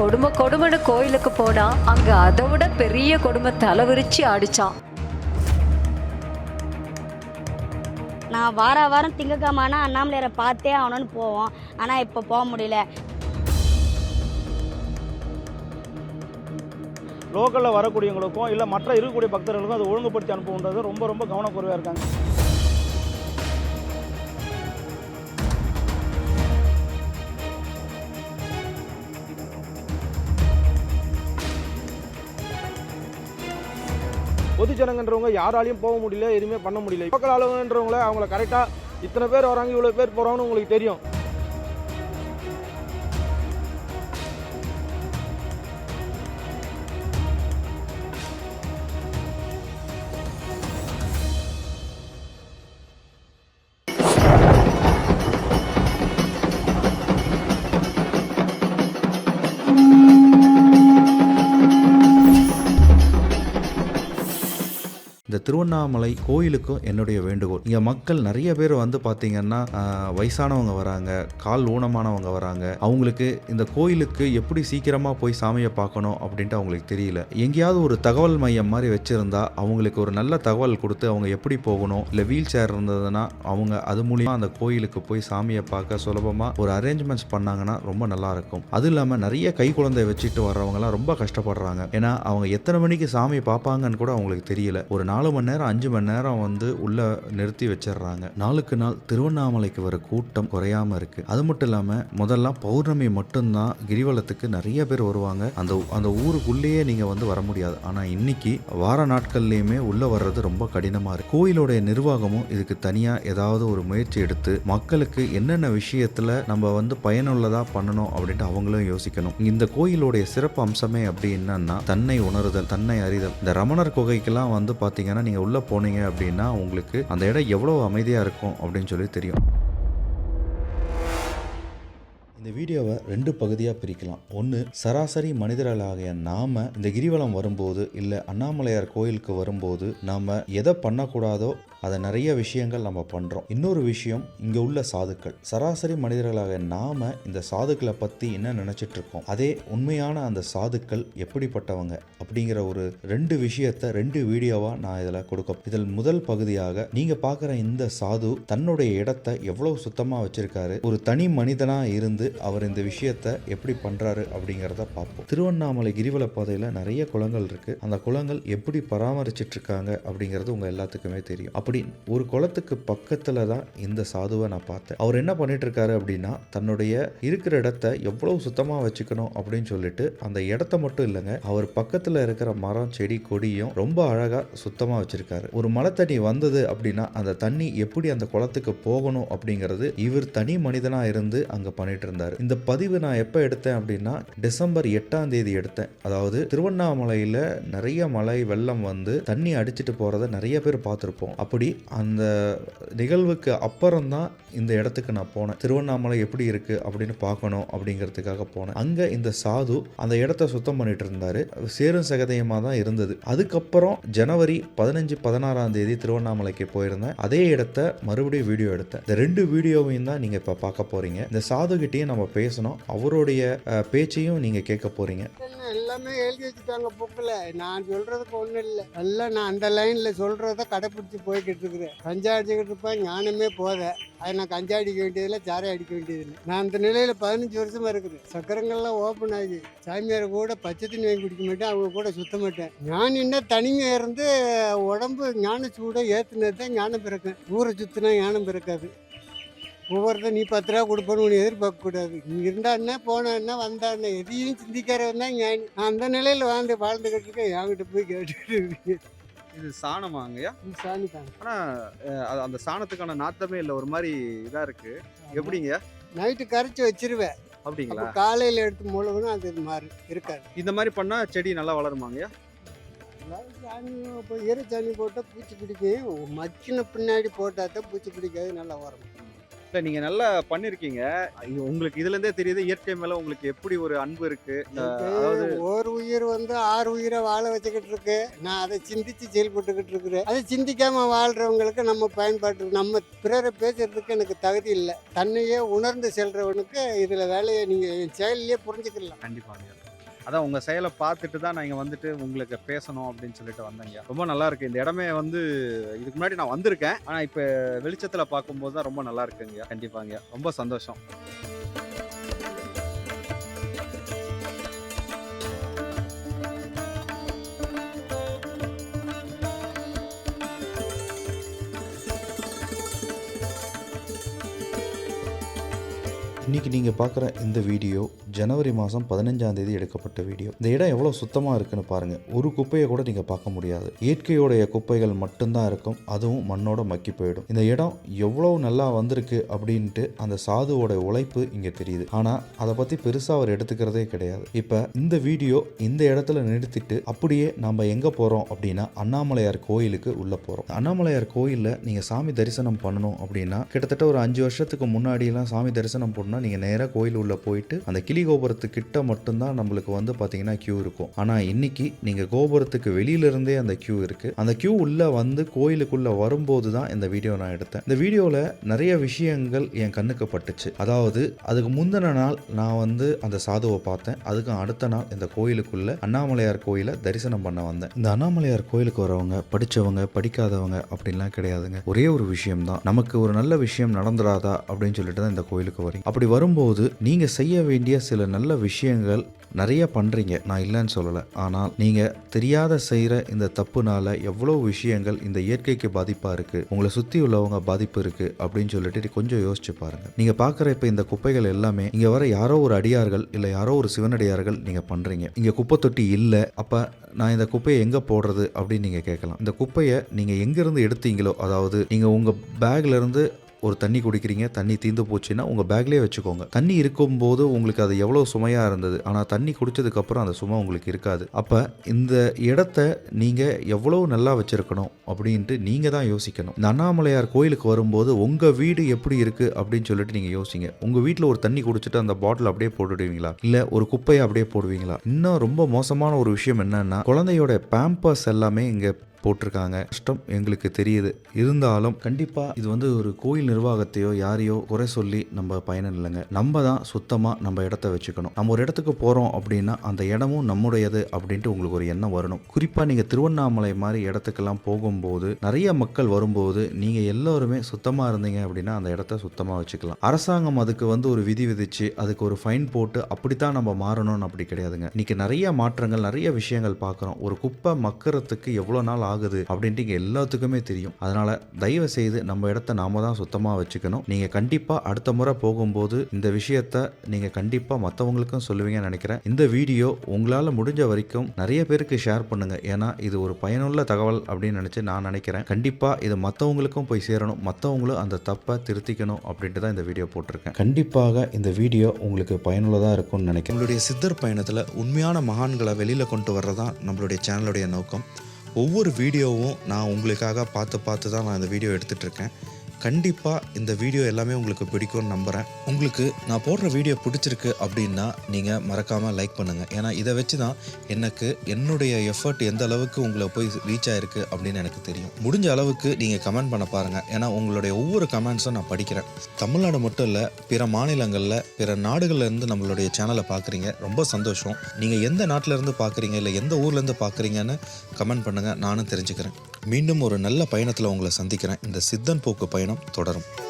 கொடுமை கொடுமைன்னு கோயிலுக்கு போனா அங்க அதை விட பெரிய கொடுமை தலைவிரிச்சு அடிச்சான் நான் வார வாரம் திங்கக்கிழமைனா அண்ணாமலையாரை பார்த்தே ஆகணும்னு போவோம். ஆனால் இப்போ போக முடியல. லோக்கலில் வரக்கூடியவங்களுக்கும் இல்லை மற்ற இருக்கக்கூடிய பக்தர்களுக்கும் அதை ஒழுங்குபடுத்தி அனுப்புன்றது ரொம்ப ரொம்ப கவனக்குறைவாக இருக்காங்க. பொதுஜனங்கன்றவங்க யாராலையும் போக முடியல எதுவுமே பண்ண முடியல. மக்கள் ஆளுங்கன்றவங்கள அவங்கள கரெக்டாக இத்தனை பேர் வராங்க இவ்வளோ பேர் போகிறாங்கன்னு உங்களுக்கு தெரியும். திருவண்ணாமலை கோயிலுக்கும் என்னுடைய வேண்டுகோள். இங்கே மக்கள் நிறைய பேர் வந்து பார்த்தீங்கன்னா வயசானவங்க வராங்க கால் ஊனமானவங்க வராங்க. அவங்களுக்கு இந்த கோயிலுக்கு எப்படி சீக்கிரமாக போய் சாமியை பார்க்கணும் அப்படின்ட்டு அவங்களுக்கு தெரியல. எங்கேயாவது ஒரு தகவல் மையம் மாதிரி வச்சுருந்தா அவங்களுக்கு ஒரு நல்ல தகவல் கொடுத்து அவங்க எப்படி போகணும் இல்லை வீல் சேர் இருந்ததுன்னா அவங்க அது மூலியமாக அந்த கோயிலுக்கு போய் சாமியை பார்க்க சுலபமாக ஒரு அரேஞ்ச்மெண்ட்ஸ் பண்ணாங்கன்னா ரொம்ப நல்லா இருக்கும். அது இல்லாமல் நிறைய கை குழந்தை வச்சுட்டு வர்றவங்கலாம் ரொம்ப கஷ்டப்படுறாங்க. ஏன்னா அவங்க எத்தனை மணிக்கு சாமி பார்ப்பாங்கன்னு கூட அவங்களுக்கு தெரியல. ஒரு நாலு மணி மணி நேரம் அஞ்சு மணி நேரம் வந்து உள்ள நிறுத்தி வச்சிடுறாங்க நாளுக்கு நாள் திருவண்ணாமலைக்கு வர கூட்டம் குறையாம இருக்கு அது மட்டும் இல்லாம முதல்ல பௌர்ணமி மட்டும்தான் கிரிவலத்துக்கு நிறைய பேர் வருவாங்க அந்த அந்த ஊருக்குள்ளேயே நீங்க வந்து வர முடியாது ஆனா இன்னைக்கு வார நாட்கள்லயுமே உள்ள வர்றது ரொம்ப கடினமா இருக்கு கோயிலுடைய நிர்வாகமும் இதுக்கு தனியா ஏதாவது ஒரு முயற்சி எடுத்து மக்களுக்கு என்னென்ன விஷயத்துல நம்ம வந்து பயனுள்ளதா பண்ணணும் அப்படின்ட்டு அவங்களும் யோசிக்கணும் இந்த கோயிலுடைய சிறப்பு அம்சமே அப்படி என்னன்னா தன்னை உணருதல் தன்னை அறிதல் இந்த ரமணர் குகைக்கெல்லாம் வந்து ஆனால் நீங்கள் உள்ளே போனீங்க அப்படின்னா உங்களுக்கு அந்த இடம் எவ்வளோ அமைதியாக இருக்கும் அப்படின்னு சொல்லி தெரியும். இந்த வீடியோவை ரெண்டு பகுதியாக பிரிக்கலாம். ஒன்று சராசரி மனிதர்களாகிய நாம் இந்த கிரிவலம் வரும்போது இல்லை அண்ணாமலையார் கோயிலுக்கு வரும்போது நாம் எதை பண்ணக்கூடாதோ அதை நிறைய விஷயங்கள் நம்ம பண்ணுறோம் இன்னொரு விஷயம் இங்கே உள்ள சாதுக்கள். சராசரி மனிதர்களாக நாம் இந்த சாதுக்களை பற்றி என்ன நினச்சிட்டு இருக்கோம்? அதே உண்மையான அந்த சாதுக்கள் எப்படிப்பட்டவங்க? அப்படிங்கிற ஒரு ரெண்டு விஷயத்தை ரெண்டு வீடியோவாக நான் இதில் கொடுக்க இதில் முதல் பகுதியாக நீங்கள் பார்க்குற இந்த சாது தன்னுடைய இடத்தை எவ்வளோ சுத்தமாக வச்சிருக்காரு? ஒரு தனி மனிதனாக இருந்து அவர் இந்த விஷயத்தை எப்படி பண்ணுறாரு அப்படிங்கிறத பார்ப்போம். திருவண்ணாமலை கிரிவல பாதையில் நிறைய குளங்கள் இருக்குது அந்த குளங்கள் எப்படி பராமரிச்சிட்ருக்காங்க அப்படிங்கிறது உங்கள் எல்லாத்துக்குமே தெரியும். அப்படின்னு. ஒரு குளத்துக்கு பக்கத்தில் தான் இந்த சாதுவை நான் பார்த்தேன். அவர் என்ன பண்ணிட்டு இருக்காரு அப்படின்னா தன்னுடைய இருக்கிற இடத்த எவ்வளவு சுத்தமாக வச்சுக்கணும் அப்படின்னு சொல்லிட்டு அந்த இடத்த மட்டும் இல்லைங்க அவர் பக்கத்தில் இருக்கிற மரம் செடி கொடியும் ரொம்ப அழகாக சுத்தமாக வச்சிருக்காரு. ஒரு மழை தண்ணி வந்தது அப்படின்னா அந்த தண்ணி எப்படி அந்த குளத்துக்கு போகணும் அப்படிங்கிறது இவர் தனி மனிதனாக இருந்து அங்கே பண்ணிட்டு இருந்தார் இந்த பதிவு நான் எப்போ எடுத்தேன் அப்படின்னா டிசம்பர் எட்டாம் தேதி எடுத்தேன். அதாவது திருவண்ணாமலையில் நிறைய மழை வெள்ளம் வந்து தண்ணி அடிச்சிட்டு போகிறத நிறைய பேர் பார்த்துருப்போம். அப்படி அந்த நிகழ்வுக்கு அப்புறம்தான் இந்த இடத்துக்கு நான் போனேன். திருவண்ணாமலை எப்படி இருக்கு அப்படின்னு பார்க்கணும் அப்படிங்கிறதுக்காக போனேன். அங்கே இந்த சாது அந்த இடத்த சுத்தம் பண்ணிட்டு இருந்தாரு. சேரும் சகதயமாக தான் இருந்தது. அதுக்கப்புறம் ஜனவரி பதினஞ்சு பதினாறாம் தேதி திருவண்ணாமலைக்கு போயிருந்தேன். அதே இடத்த மறுபடியும் வீடியோ எடுத்தேன். இந்த ரெண்டு வீடியோவையும் தான் நீங்கள் இப்போ பார்க்க போறீங்க. இந்த சாதுகிட்டையும் நம்ம பேசணும். அவருடைய பேச்சையும் நீங்கள் கேட்க போறீங்க. எல்லாமே எழுதி வச்சுட்டாங்க புக்கில் நான் சொல்றதுக்கு ஒன்றும் இல்லை. எல்லாம் நான் அந்த லைனில் சொல்கிறத கடைப்பிடிச்சி அடிச்சுக்கிட்டு இருக்கிறேன் கஞ்சா அடிச்சுக்கிட்டு இருப்பேன் ஞானமே போத. அது நான் கஞ்சா அடிக்க வேண்டியதில்லை சாரை அடிக்க வேண்டியதில்லை. நான் அந்த நிலையில் பதினஞ்சு வருஷமா இருக்குது. சக்கரங்கள்லாம் ஓப்பன் ஆகி சாமியார் கூட பச்சை தண்ணி வாங்கி குடிக்க மாட்டேன் அவங்க கூட சுத்த மாட்டேன். ஞான் என்ன தனிமையாக இருந்து உடம்பு ஞான சூடாக ஏற்றுனது தான் ஞானம் பிறக்கும். ஊரை சுற்றினா ஞானம் பிறக்காது. ஒவ்வொருத்தர் நீ பத்து ரூபா கொடுப்பேன்னு ஒன்று எதிர்பார்க்கக்கூடாது இங்கே நீ இருந்தா என்ன போனா என்ன வந்தா என்ன எதையும் சிந்திக்கிறவன் தான் ஞானி. நான் அந்த நிலையில் வாழ்ந்து வாழ்ந்துக்கிட்டு இருக்கேன் என்கிட்ட போய் கேட்டுக்கிட்டு இருக்கேன் இது சாணமாங்கய்யா நீ சாமி தான். ஆனா அஹ், அது அந்த சாணத்துக்கான நாத்தமே இல்லை ஒரு மாதிரி இதா இருக்கு. எப்படிங்க? நைட்டு கரைச்சி வச்சிருவேன். அப்படிங்களா? அப்போ காலையில் எடுத்து முழுகணும் அது இது மாதிரி இருக்காது. இந்த மாதிரி பண்ணா செடி நல்லா வளருமாங்கய்யா சாணி இப்போ ஈர சாணி போட்டால் பூச்சி பிடிக்கும். மச்சின பின்னாடி போட்டால் தான் பூச்சி பிடிக்காது நல்லா வரும். இல்ல நீங்க நல்லா பண்ணிருக்கீங்க. இது உங்களுக்கு இதுல இருந்தே தெரியுது இயற்கை மேல உங்களுக்கு எப்படி ஒரு அன்பு இருக்கு? அதாவது ஒரு உயிர் வந்து ஆறு உயிரை வாழ வச்சுக்கிட்டு இருக்கு நான் அதை சிந்திச்சு செயல்பட்டுக்கிட்டு இருக்கிறேன். அதை சிந்திக்காம வாழ்றவங்களுக்கு நம்ம பயன்பாட்டு நம்ம பிறரை பேசுறதுக்கு எனக்கு தகுதி இல்லை. தன்னையே உணர்ந்து செல்றவனுக்கு இதுல வேலையை நீங்க என் செயலிலேயே புரிஞ்சுக்கலாம். கண்டிப்பாங்க அதான் உங்கள் செயலை பார்த்துட்டு தான் நான் இங்கே வந்துட்டு உங்களுக்கு பேசணும் அப்படின்னு சொல்லிட்டு வந்தேங்க. ரொம்ப நல்லா இருக்கு. இந்த இடமே வந்து இதுக்கு முன்னாடி நான் வந்திருக்கேன். ஆனால் இப்போ வெளிச்சத்தில் பார்க்கும்போது தான் ரொம்ப நல்லா இருக்குங்க. கண்டிப்பாங்க. ரொம்ப சந்தோஷம். இன்னைக்கு நீங்கள் பார்க்குற இந்த வீடியோ ஜனவரி மாதம் பதினஞ்சாம் தேதி எடுக்கப்பட்ட வீடியோ. இந்த இடம் எவ்வளோ சுத்தமாக இருக்குன்னு பாருங்கள் ஒரு குப்பையை கூட நீங்கள் பார்க்க முடியாது. இயற்கையோடைய குப்பைகள் மட்டும்தான் இருக்கும். அதுவும் மண்ணோட மக்கி போயிடும். இந்த இடம் எவ்வளோ நல்லா வந்திருக்கு அப்படின்ட்டு அந்த சாதுவோட உழைப்பு இங்கே தெரியுது. ஆனால் அதை பற்றி பெருசாக அவர் எடுத்துக்கிறதே கிடையாது. இப்போ இந்த வீடியோ இந்த இடத்துல நிறுத்திட்டு அப்படியே நம்ம எங்கே போகிறோம் அப்படின்னா அண்ணாமலையார் கோயிலுக்கு உள்ளே போகிறோம் அண்ணாமலையார் கோயிலில் நீங்கள் சாமி தரிசனம் பண்ணணும் அப்படின்னா கிட்டத்தட்ட ஒரு அஞ்சு வருஷத்துக்கு முன்னாடியெல்லாம் சாமி தரிசனம் பண்ணால் நீங்கள் நேராக கோயில் உள்ள போயிட்டு அந்த கிளி கோபுரத்துக்கிட்ட மட்டும்தான் நம்மளுக்கு வந்து பார்த்தீங்கன்னா க்யூ இருக்கும். ஆனால் இன்னைக்கு நீங்கள் கோபுரத்துக்கு வெளியிலிருந்தே அந்த க்யூ இருக்குது அந்த க்யூ உள்ளே வந்து கோயிலுக்குள்ளே வரும்போது தான் இந்த வீடியோ நான் எடுத்தேன். இந்த வீடியோவில் நிறைய விஷயங்கள் என் கண்ணுக்கு பட்டுச்சு. அதாவது அதுக்கு முந்தின நாள் நான் வந்து அந்த சாதுவை பார்த்தேன். அதுக்கு அடுத்த நாள் இந்த கோயிலுக்குள்ள அண்ணாமலையார் கோயிலை தரிசனம் பண்ண வந்தேன். இந்த அண்ணாமலையார் கோயிலுக்கு வரவங்க படித்தவங்க படிக்காதவங்க அப்படின்லாம் கிடையாதுங்க. ஒரே ஒரு விஷயம் தான் நமக்கு ஒரு நல்ல விஷயம் நடந்துடாதா அப்படின்னு சொல்லிட்டு தான் இந்த கோயிலுக்கு வரீங்க. அப்படி வரும்போது நீங்கள் செய்ய வேண்டிய சில நல்ல விஷயங்கள் நிறைய பண்ணுறீங்க நான் இல்லைன்னு சொல்லலை. ஆனால் நீங்கள் தெரியாத செய்கிற இந்த தப்புனால எவ்வளோ விஷயங்கள் இந்த இயற்கைக்கு பாதிப்பாக இருக்குது உங்களை சுற்றி உள்ளவங்க பாதிப்பு இருக்குது அப்படின்னு சொல்லிட்டு கொஞ்சம் யோசிச்சு பாருங்கள் நீங்கள் பார்க்குற இப்போ இந்த குப்பைகள் எல்லாமே இங்கே வர யாரோ ஒரு அடியார்கள் இல்லை யாரோ ஒரு சிவனடியார்கள் நீங்கள் பண்ணுறீங்க இங்கே குப்பை தொட்டி இல்லை. அப்போ நான் இந்த குப்பையை எங்கே போடுறது அப்படின்னு நீங்கள் கேட்கலாம். இந்த குப்பையை நீங்கள் எங்கேருந்து எடுத்தீங்களோ அதாவது நீங்கள் உங்கள் பேக்லேருந்து ஒரு தண்ணி குடிக்கிறீங்க தண்ணி தீந்து போச்சுன்னா உங்கள் பேக்லேயே வச்சுக்கோங்க. தண்ணி இருக்கும்போது உங்களுக்கு அது எவ்வளோ சுமையாக இருந்தது? ஆனால் தண்ணி குடிச்சதுக்கப்புறம் அந்த சுமை உங்களுக்கு இருக்காது. அப்போ இந்த இடத்த நீங்கள் எவ்வளோ நல்லா வச்சுருக்கணும் அப்படின்ட்டு நீங்கள் தான் யோசிக்கணும். இந்த அண்ணாமலையார் கோயிலுக்கு வரும்போது உங்கள் வீடு எப்படி இருக்குது அப்படின்னு சொல்லிட்டு நீங்கள் யோசிங்க. உங்கள் வீட்டில் ஒரு தண்ணி குடிச்சிட்டு அந்த பாட்டில் அப்படியே போட்டுடுவீங்களா? இல்லை ஒரு குப்பையை அப்படியே போடுவீங்களா? இன்னும் ரொம்ப மோசமான ஒரு விஷயம் என்னன்னா குழந்தையோட பேம்பர்ஸ் எல்லாமே இங்கே போட்டிருக்காங்க. கஷ்டம் எங்களுக்கு தெரியுது. இருந்தாலும் கண்டிப்பாக இது வந்து ஒரு கோயில் நிர்வாகத்தையோ யாரையோ குறை சொல்லி நம்ம பயணம் இல்லைங்க. நம்ம தான் சுத்தமாக நம்ம இடத்த வச்சுக்கணும். நம்ம ஒரு இடத்துக்கு போகிறோம் அப்படின்னா அந்த இடமும் நம்முடையது அப்படின்ட்டு உங்களுக்கு ஒரு எண்ணம் வரணும். குறிப்பாக நீங்கள் திருவண்ணாமலை மாதிரி இடத்துக்கெல்லாம் போகும்போது நிறைய மக்கள் வரும்போது நீங்கள் எல்லோருமே சுத்தமாக இருந்தீங்க அப்படின்னா அந்த இடத்த சுத்தமாக வச்சுக்கலாம். அரசாங்கம் அதுக்கு வந்து ஒரு விதி விதிச்சு அதுக்கு ஒரு ஃபைன் போட்டு அப்படித்தான் நம்ம மாறணும்னு அப்படி கிடையாதுங்க. இன்னைக்கு நிறைய மாற்றங்கள் நிறைய விஷயங்கள் பார்க்குறோம். ஒரு குப்பை மக்கிறதுக்கு எவ்வளோ நாள் ஆகுது அப்படின்ட்டு இங்கே எல்லாத்துக்குமே தெரியும். அதனால தயவு செய்து நம்ம இடத்த நாம தான் சுத்தமாக வச்சுக்கணும். நீங்கள் கண்டிப்பாக அடுத்த முறை போகும்போது இந்த விஷயத்த நீங்கள் கண்டிப்பாக மற்றவங்களுக்கும் சொல்லுவீங்கன்னு நினைக்கிறேன். இந்த வீடியோ உங்களால் முடிஞ்ச வரைக்கும் நிறைய பேருக்கு ஷேர் பண்ணுங்க. ஏன்னா இது ஒரு பயனுள்ள தகவல் அப்படின்னு நினச்சி நான் நினைக்கிறேன். கண்டிப்பாக இது மற்றவங்களுக்கும் போய் சேரணும். மற்றவங்களும் அந்த தப்பை திருத்திக்கணும் அப்படின்ட்டு தான் இந்த வீடியோ போட்டிருக்கேன். கண்டிப்பாக இந்த வீடியோ உங்களுக்கு பயனுள்ளதாக இருக்கும்னு நினைக்கிறேன். உங்களுடைய சித்தர் பயணத்தில் உண்மையான மகான்களை வெளியில் கொண்டு வர்றதான் நம்மளுடைய சேனலுடைய நோக்கம். ஒவ்வொரு வீடியோவும் நான் உங்களுக்காக பார்த்து பார்த்து தான் நான் இந்த வீடியோ எடுத்துகிட்ருக்கேன் கண்டிப்பாக இந்த வீடியோ எல்லாமே உங்களுக்கு பிடிக்கும்னு நம்புகிறேன் உங்களுக்கு நான் போடுற வீடியோ பிடிச்சிருக்கு அப்படின்னா நீங்கள் மறக்காமல் லைக் பண்ணுங்கள் ஏன்னா இதை வச்சு தான் எனக்கு என்னுடைய எஃபர்ட் எந்த அளவுக்கு உங்களை போய் ரீச் ஆயிருக்கு அப்படின்னு எனக்கு தெரியும். முடிஞ்ச அளவுக்கு நீங்கள் கமெண்ட் பண்ண பாருங்கள் ஏன்னா உங்களுடைய ஒவ்வொரு கமெண்ட்ஸும் நான் படிக்கிறேன். தமிழ்நாடு மட்டும் இல்லை பிற மாநிலங்களில் பிற நாடுகள்லேருந்து நம்மளுடைய சேனலை பார்க்குறீங்க ரொம்ப சந்தோஷம். நீங்கள் எந்த நாட்டிலேருந்து பார்க்குறீங்க இல்லை எந்த ஊர்லேருந்து பார்க்குறீங்கன்னு கமெண்ட் பண்ணுங்கள் நானும் தெரிஞ்சுக்கிறேன். மீண்டும் ஒரு நல்ல பயணத்தில் உங்களை சந்திக்கிறேன். இந்த சித்தன் போக்கு பயணம் பயணம் தொடரும்.